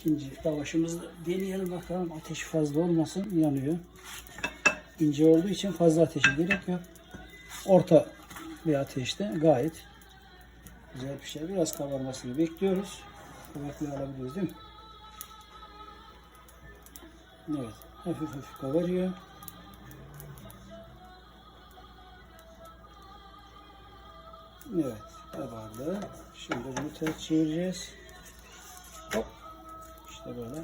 İkinci lavaşımızı deneyelim bakalım. Ateşi fazla olmasın. Yanıyor. İnce olduğu için fazla ateşe gerek yok. Orta bir ateşte gayet güzel bir şey. Biraz kabarmasını bekliyoruz. Kuvvetli alabiliyoruz değil mi? Evet. Hafif hafif kabarıyor. Evet. Kabardı. Şimdi bunu ters çevireceğiz. İşte böyle.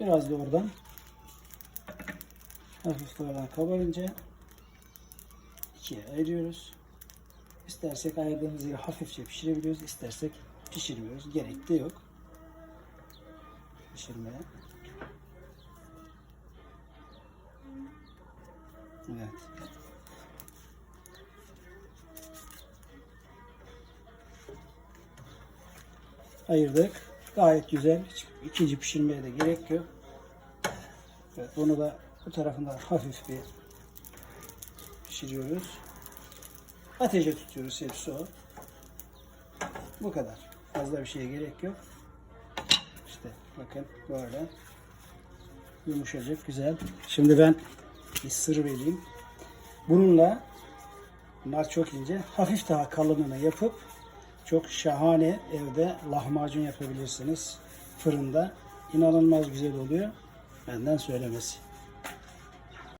Biraz da oradan. Hafif oradan kabarınca ikiye ayırıyoruz. İstersek ayırdığımız yeri hafifçe pişirebiliyoruz. istersek pişirmiyoruz. Gerek de yok. Pişirmeye. Evet. Ayırdık. Gayet güzel. Hiç ikinci pişirmeye de gerek yok. Evet, bunu da bu tarafından hafif bir pişiriyoruz. Ateşe tutuyoruz hepsi o. Bu kadar. Fazla bir şeye gerek yok. İşte bakın böyle yumuşacık güzel. Şimdi ben bir sır vereyim. Bununla bunlar çok ince. Hafif daha kalınını yapıp çok şahane evde lahmacun yapabilirsiniz. Fırında. İnanılmaz güzel oluyor. Benden söylemesi.